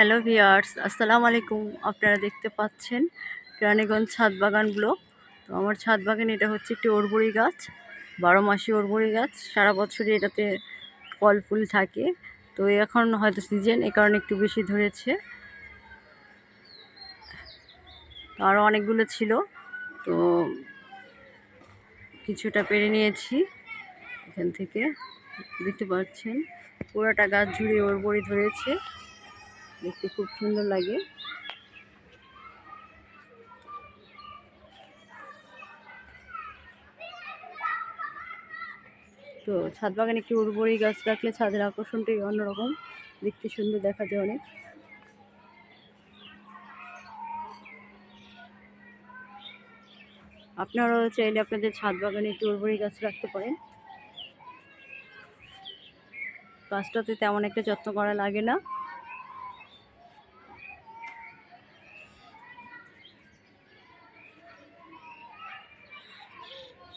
Hello viewers আসসালামু আলাইকুম। আপনারা দেখতে পাচ্ছেন রানীগঞ্জ ছাদ বাগান ব্লক তো আমার ছাদ বাগান এটা হচ্ছে একটি ওরবড়ি গাছ, বারো মাসি ওরবড়ি গাছ। সারা বছরই এটাতে ফল ফুল থাকে। তো এখন হয়তো সিজন, এ কারণে একটু বেশি ধরেছে। আরও অনেকগুলো ছিল। তো কিছুটা পেরে নিয়েছি এখান থেকে। দেখতে পাচ্ছেন, পুরোটা গাছ জুড়ে ওরবড়ি ধরেছে। দেখতে খুব সুন্দর লাগে। তো ছাদ বাগানে একটি উর্বরী গাছ রাখলে ছাদের আকর্ষণটাই অন্যরকম, দেখতে সুন্দর দেখা যায় অনেক। আপনারাও চাইলে আপনাদের ছাদ বাগানে একটি উর্বরী গাছ রাখতে পারেন। গাছটাতে তেমন একটা যত্ন করা লাগে না।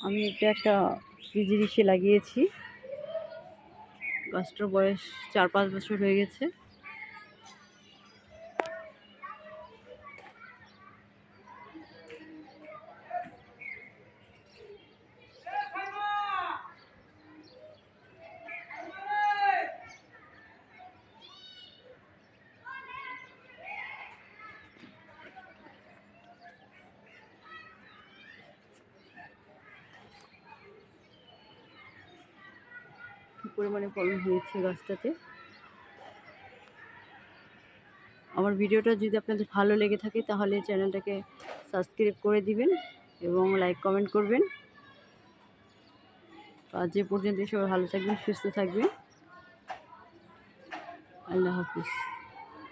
আমি এটা একটা ফ্রিজের ইসে লাগিয়েছি। গাছটার বয়স চার পাঁচ বছর হয়ে গেছে। পরিমাণে ফলন হয়েছে গাছটাতে। আমার ভিডিওটা যদি আপনাদের ভালো লেগে থাকে, তাহলে চ্যানেলটাকে সাবস্ক্রাইব করে দিবেন এবং লাইক কমেন্ট করবেন। আজ যে পর্যন্ত সবাই ভালো থাকবেন, সুস্থ থাকবেন। আল্লাহ হাফিজ।